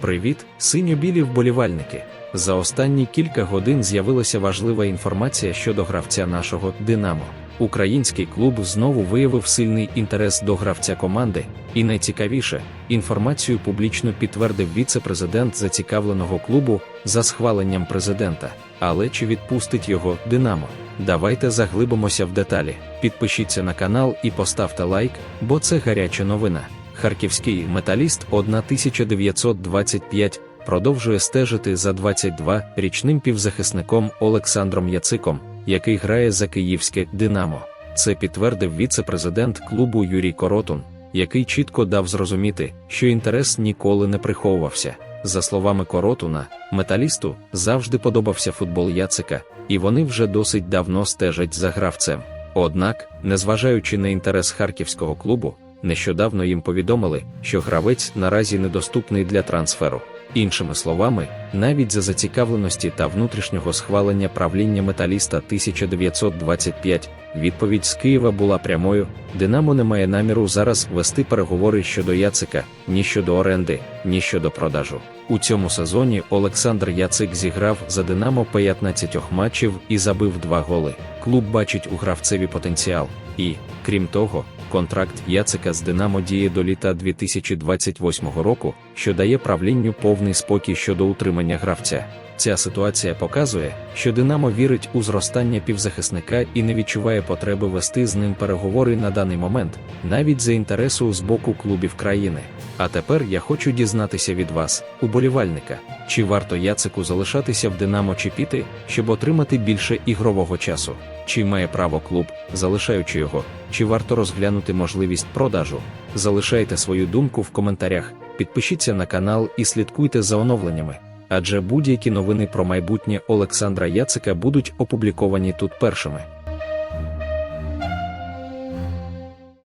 Привіт, синьо-білі вболівальники! За останні кілька годин з'явилася важлива інформація щодо гравця нашого Динамо. Український клуб знову виявив сильний інтерес до гравця команди, і найцікавіше, інформацію публічно підтвердив віце-президент зацікавленого клубу за схваленням президента. Але чи відпустить його Динамо? Давайте заглибимося в деталі. Підпишіться на канал і поставте лайк, бо це гаряча новина. Харківський металіст 1925 продовжує стежити за 22-річним півзахисником Олександром Яциком, який грає за київське Динамо. Це підтвердив віце-президент клубу Юрій Коротун, який чітко дав зрозуміти, що інтерес ніколи не приховувався. За словами Коротуна, металісту завжди подобався футбол Яцика, і вони вже досить давно стежать за гравцем. Однак, незважаючи на інтерес харківського клубу, нещодавно їм повідомили, що гравець наразі недоступний для трансферу. Іншими словами, навіть за зацікавленості та внутрішнього схвалення правління металіста 1925, відповідь з Києва була прямою: Динамо не має наміру зараз вести переговори щодо Яцика, ні щодо оренди, ні щодо продажу. У цьому сезоні Олександр Яцик зіграв за Динамо 15 матчів і забив два голи. Клуб бачить у гравцеві потенціал, і, крім того, контракт Яцика з Динамо діє до літа 2028 року, що дає правлінню повний спокій щодо утримання гравця. Ця ситуація показує, що Динамо вірить у зростання півзахисника і не відчуває потреби вести з ним переговори на даний момент, навіть за інтересу з боку клубів країни. А тепер я хочу дізнатися від вас, уболівальника, чи варто Яцику залишатися в Динамо чи піти, щоб отримати більше ігрового часу, чи має право клуб, залишаючи його, чи варто розглянути можливість продажу. Залишайте свою думку в коментарях, підпишіться на канал і слідкуйте за оновленнями адже будь-які новини про майбутнє Олександра Яцика будуть опубліковані тут першими.